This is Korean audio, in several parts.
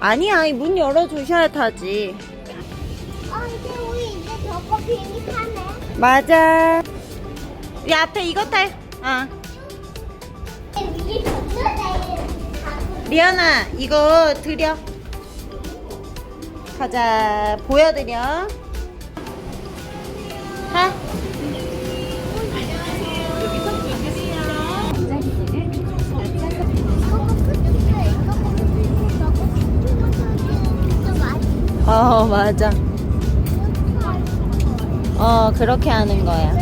아니야, 이 문 열어주셔야 타지. 아 이제 우리 이제 저거 비행기 타네. 맞아. 이 앞에 이거 타. 어. 이게. 리안아, 이거 드려. 가자, 보여드려. 어, 맞아. 어, 그렇게 하는 거야.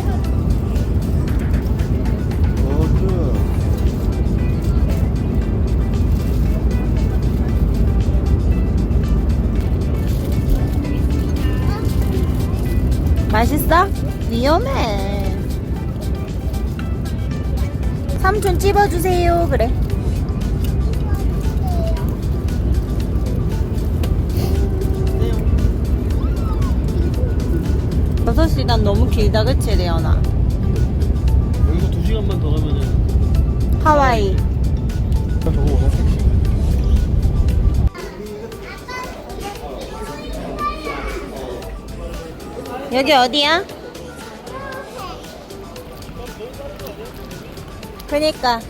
맛있어? 위험해. 삼촌 찝어주세요. 그래. 6시간 너무 길다, 그치, 레연아? 여기서 2시간만 더 가면은 하와이. 저거 오나 여기 어디야? 그니까.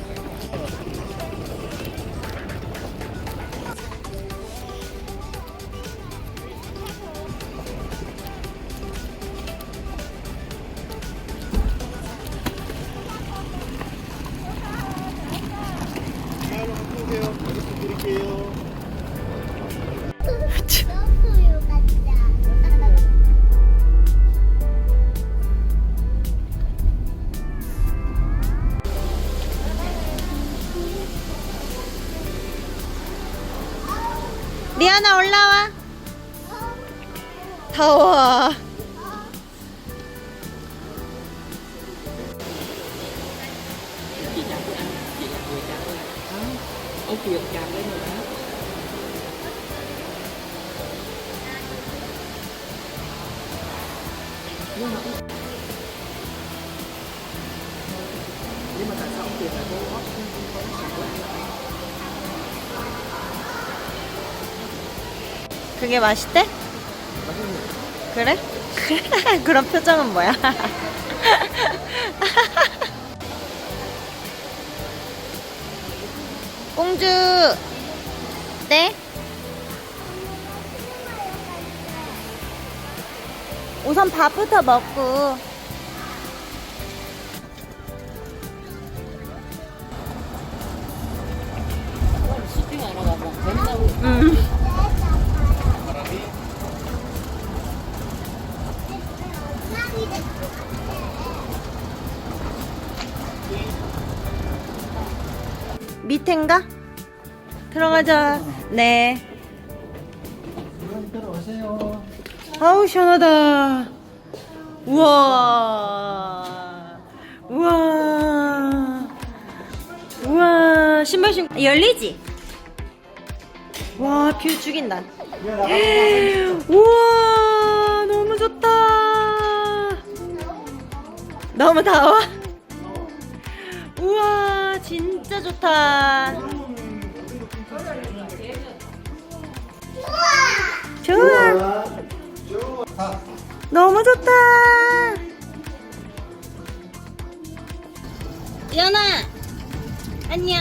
그게 맛있대? 그래? 그런 표정은 뭐야? 공주 네? 우선 밥부터 먹고 밑엔가? 들어가자. 네. 들어오세요. 아우 시원하다. 우와. 우와. 우와. 신발 신고. 열리지? 와 뷰 죽인다. 우와 너무 좋다. 너무 더워? 우와 진짜 좋다. 좋아. 너무 좋다. 연아 안녕.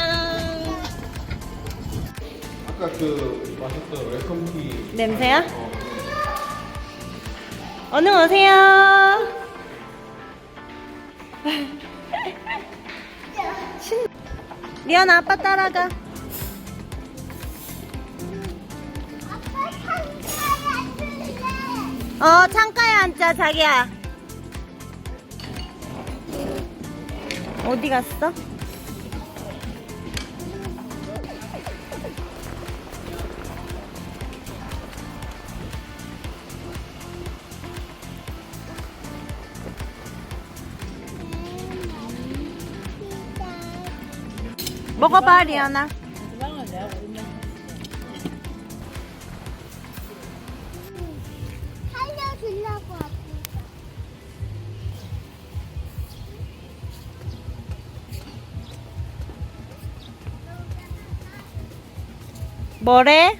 아까 그 마셨던 웰컴티 냄새야? 얼른 오세요 리안아 아빠 따라가 어 창가에 앉자 자기야 어디 갔어? 먹어봐 리안아 살려주려고 하고. 뭐래?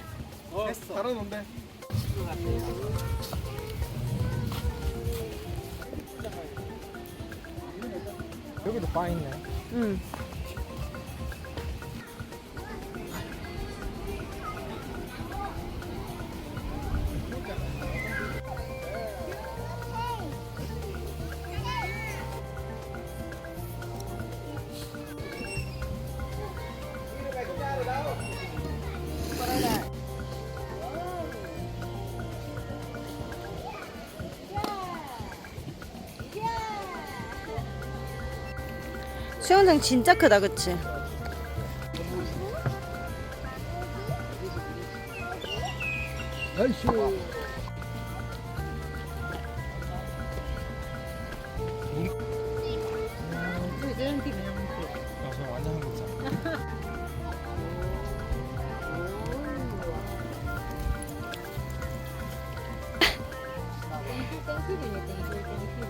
어 달아놓은데. 여기도 바 있네. 응. 수영장 진짜 크다, 그치? 아이씨.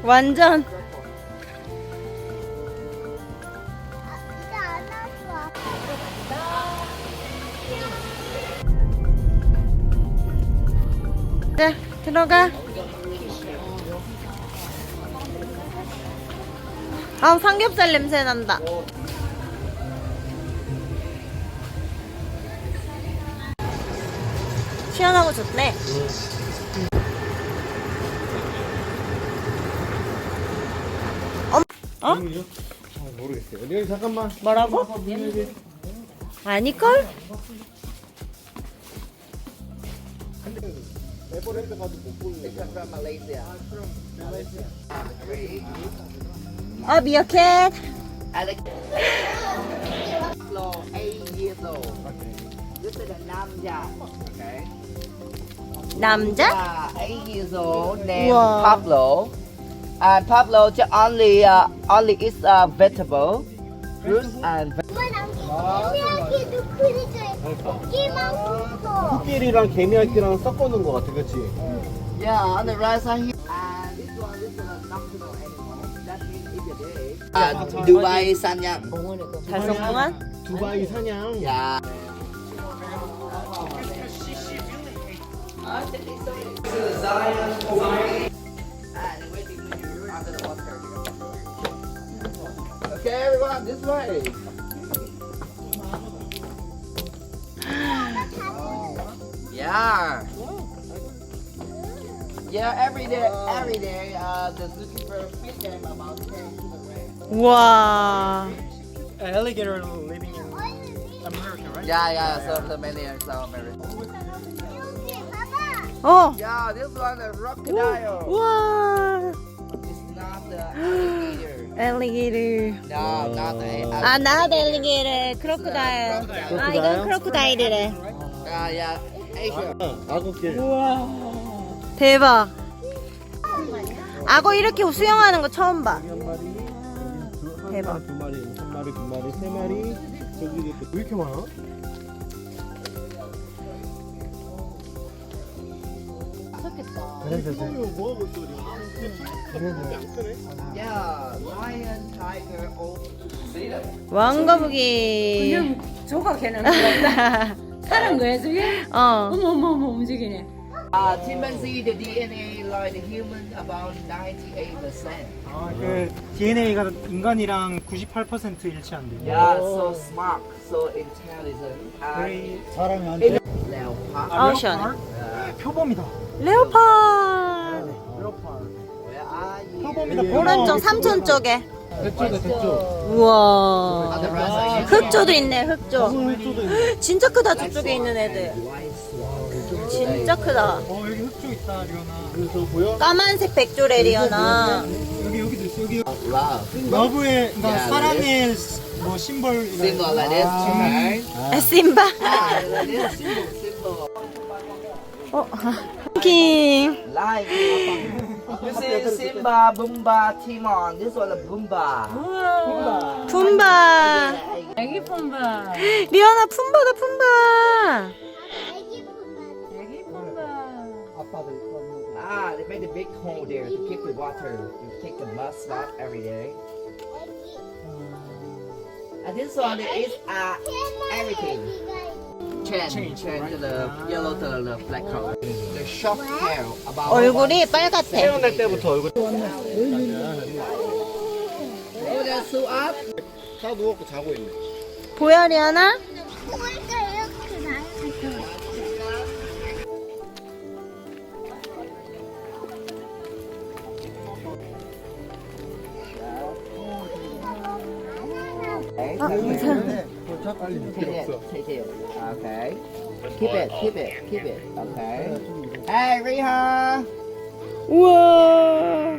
완전 자, 들어가. 아, 삼겹살 냄새 난다. 시원하고 좋네. 어? 어? 모르겠어요. 여기 잠깐만. 뭐라고? 아니걸? 에버랜드 가도 못 보는 어, 미어캣. Alex Pablo, eight years old. This is a Namja. Okay. 남자? Uh, eight years old, named Wow. Pablo. And Pablo just only uh, only eats uh, vegetable, fruits and veg- 코끼리랑 개미할기랑 섞어놓은 것 같아, 그렇지? yeah. On the right side here. And this one, this is a nocturnal animal. That means if you're there. Uh, Dubai Sanyang. 달성공한? 두바이 사냥. Yeah. And waiting for you under the water. Okay, everyone, this way. Yeah, every day, every day, uh, the zookeeper feed them about 10 kilograms. 우와. alligator living in America, right? Yeah, yeah, so the many in South America. 여기 봐봐. 어. Yeah, this one the crocodile. 우와. It's not the alligator. 엘리게이터. No, not the 아, 나 엘리게이터. 크로코다일. 아, 이건 크로코다일이래. Yeah, yeah, Asia. 악어길. 대박. 악어 이렇게 수영하는 거 처음 봐. 한 마리, 두, 대박. 한 마리, 두 마리, 한 마리, 두 마리, 세 마리. 저기 왜 이렇게 많아? 뭐? 왕거북이. 그냥 그렇다. 사는 거야 저게? 어. 어머 어머 어머 움직이네. Uh, the DNA like the human about 98%. 아, 그 DNA가 인간이랑 98% 일치한대. Yeah, so smart, so intelligent. And 사람이 leopard. 아우, 시원해. 표범이다. 레오파드. Where are you? 표범이다. 오른쪽 삼촌 쪽에. 대초다 대초. 우와. 흑조도 있네, 흑조. 흑조도 있네. 진짜 크다, 저쪽에 있는 애들. 진짜 크다. 어, 여기 흑조 있다, 리오나. 그래서 보여? 까만색 백조레리어나. 여기 여기도 있어. 여기 Love. 러브의 그러니까 야, 사랑의 뭐 심벌 Symbol like this, okay? 아, 심바. Ah, like this, symbol, symbol. 어, 킹. Lion. This is Simba, Bumba, Timon. This one is Bumba. 품바. 애기 폼바. 리언아, 품바다, 품바. Ah, they made a big hole there to keep the water. You take the mud out every day. 애기. And this one is uh, everything. 애기가 change, change to the yellow to the black color. The short hair about 얼굴이 빨갛대. 태어날 때부터 얼굴 Oh, that's so up. 다 누웠고 자고 있네. 보여 리안아? 그러니까 이렇게 Okay, take it, take it. Okay. Keep it, keep it, keep it. Okay. Hey, Riha. 우와.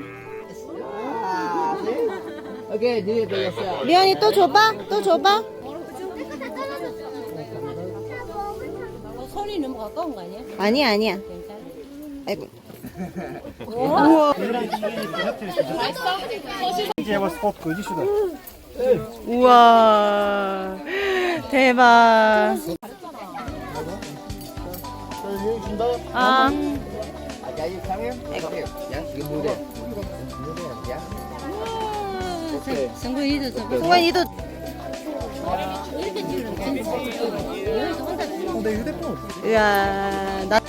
Ah, see? Okay, do it by yourself. 리안이 또 줘봐. 또 줘봐. 손이 너무 가까운 거 아니야? 아니야 아니야. 아이고. 이제 뭐 스포츠 그 이슈다. 우와. 대박. 아. 승관이도 이렇게. 나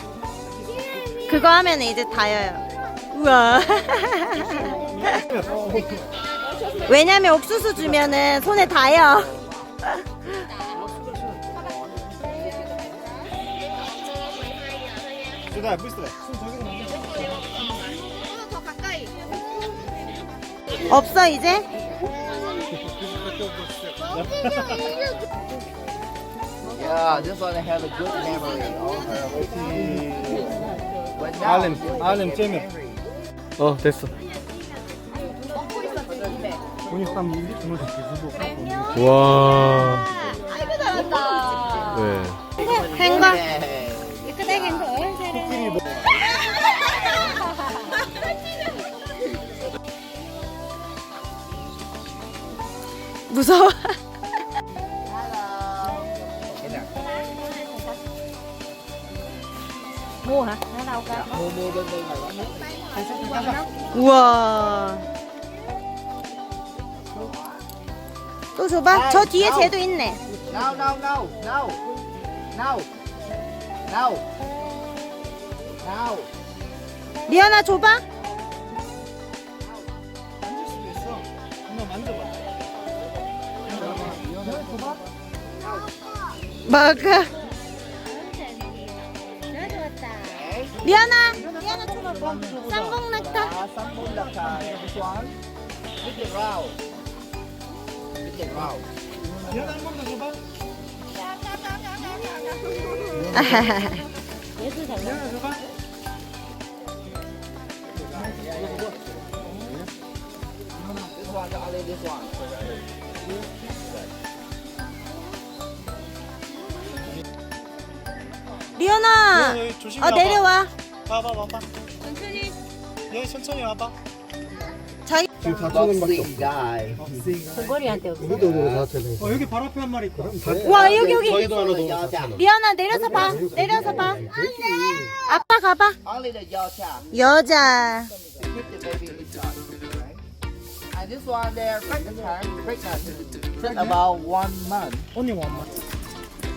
그거 하면 이제 다여요. 우와. 왜냐면 옥수수 주면은 손에 불수다. 없어 이제? Yeah, this one has a good memory. Okay. But now, 알렘, 알렘 잼이. 어, 본인 쌈 주문 됐지. 와. 네. 행거. Hey. 깨끗하게 한거 잘해. 무서워. hả? 또 줘봐. 저 뒤에 쟤도 있네. No, no, no, no, no, no, no. 리안아 줘봐. 한번 만져봐. 리안아. 리안아 줘봐. 쌍봉 낙타. Uh, 줘봐. This one, one. 미안해, 리안아. 네, 조심히 어. 내려와. 와봐, 와봐. 천천히. 네, 천천히 와봐. 지금 4천 원밖에 Boxing guy. 머리한테 없어. 우리도 오늘 4천 원. 어, 여기 바로 앞에 한 마리 있다. 와 여기 여기. 저희도 하나 더 Yaw 4천원. chap. 리안아 내려서 봐. 내려서 봐. 아빠 가봐. Only the. 여자. Keep the baby in this one. Okay. And this one, they're pregnant time. Pregnant. Just about one month. 언니 완마. Two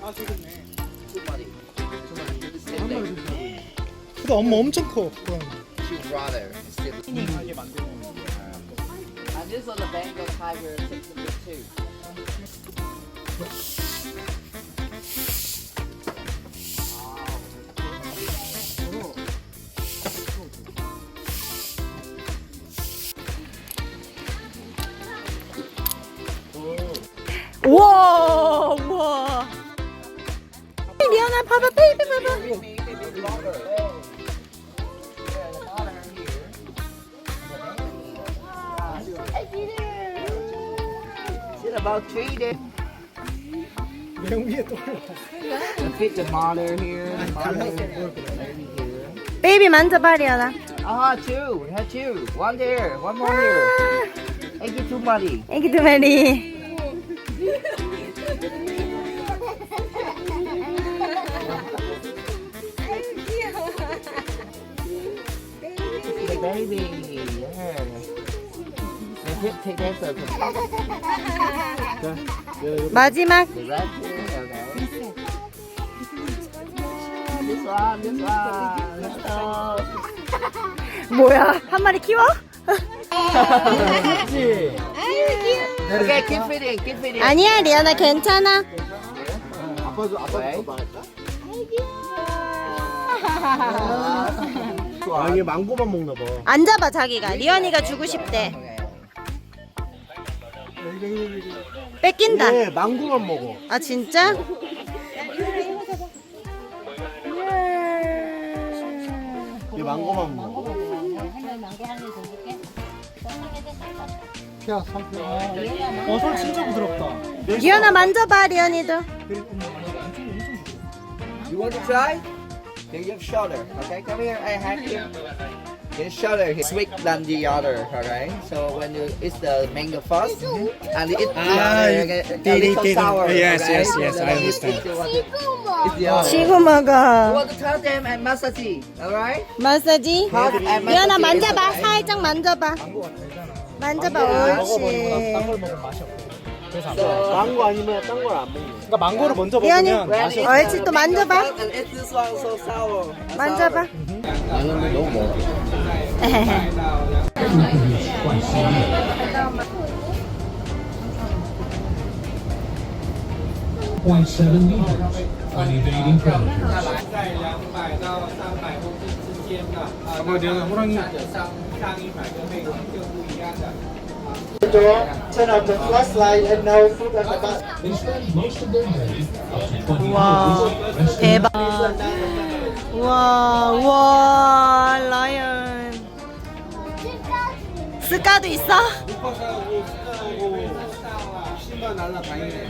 months. Two months. Same day. 근데 엄마 엄청 커. 그럼. Brother. Still. 하게 만드는. And this one, the Bengal tiger, six and two. 우와 우와. 리안아 봐봐 베이비 봐봐. It's about three days. 내 위에 또 올라. And fit the mother here, the mother, baby here. 베이비 만져봐 리안아. Ah, two. We have two. One there, one more here. Thank you, too muddy. 애기 두 마리. The baby. 자, 마지막 the red here. Okay. This one, this one. Let's go. 뭐야 한 마리 키워? Okay, keep feeding, keep feeding. 아니야 리안아 괜찮아 아빠도 아빠도 Okay. 더 말할까? 아 이게 망고만 먹나 봐. 앉아봐 자기가 리안이가 주고 싶대. 뺏긴다 네, 망고만 먹어. 아 진짜? 얘 망고만 먹어. 피아 상표. 어, 손 진짜 부드럽다. 리안아 만져봐 리안이도 You want to try? Here you have shoulder. Okay, come here. I have you. His shoulder is sweet than the other. Okay, so when you eat the mango first and eat the Ah, other, okay, a little they- sour. yes, okay? yes, yes, So I then you understand. eat the one- eat the other. 지구 You 먹어 want to tell them and massage, alright? 마사지 Hug and 리안아 massage. 만져봐 살짝 만져봐 만져봐 옳지 먹으면 맛이 없고. 그래서 안 먹어. 망고 아니면 딴 걸 안 먹네. 그러니까 망고를 먼저 리안이 먹으면 When 맛이 it's 없어. 옳지 또 만져봐 And eat this one so sour. 만져봐 나는 너무 멀어. Point seven meters on evading predators. Door, turn off the flashlight and now foot on the bus. They spend most of their day up to 20 wow. hours. Wow, wow, lion. 스카도 있어?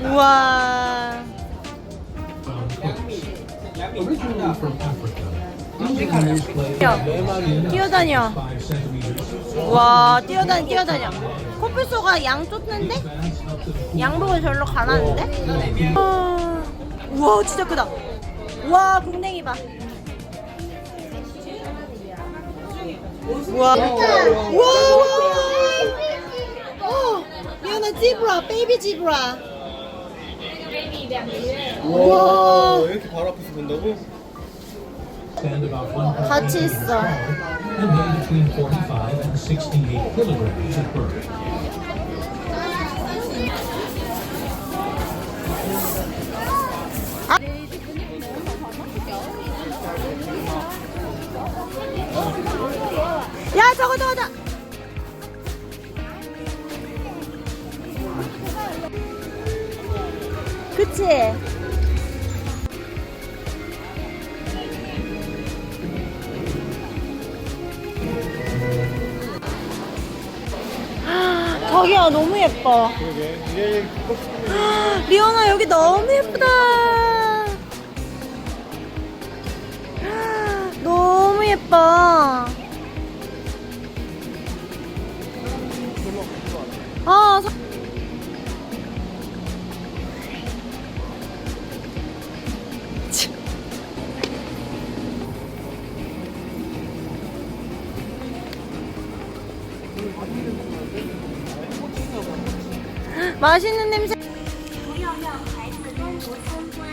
우와 play 뛰어다녀 와 뛰어다녀 뛰어다녀 코뿔소가 양 쫓는데? 양복을 절로 가놨는데? 우와, 진짜 크다 와 궁뎅이 봐 우와. 우와 우와 어, 리안아 지브라 베이비 지브라. 우와. 왜 이렇게 바로 앞에서 본다고? 같이 있어 예뻐. 리오나 여기 너무 예쁘다. 너무 예뻐 맛있는 냄새 不要让孩子单独参观、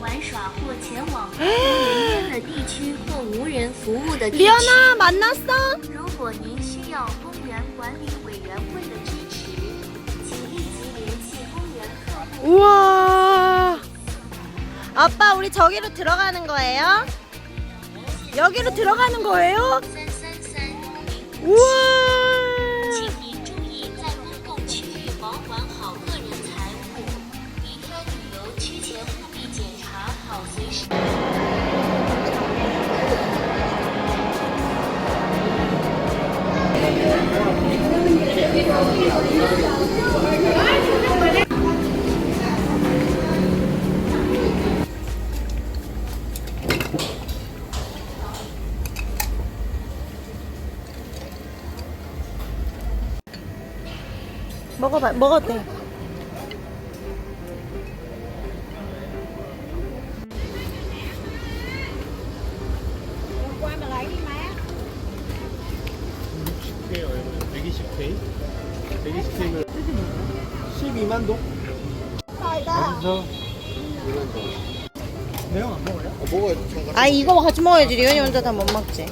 玩耍或前往无人烟的地区或无人服务的地区。 리오나 만났어? 如果您需要公园管理委员会的支持，请立即联系公园客户。 우와 아빠 우리 저기로 들어가는 거예요? 여기로 들어가는 거예요? 三三三零， 우와 먹어봐 먹어도 돼 아 이거 같이 먹어야지. 리온이 혼자 다 못 먹지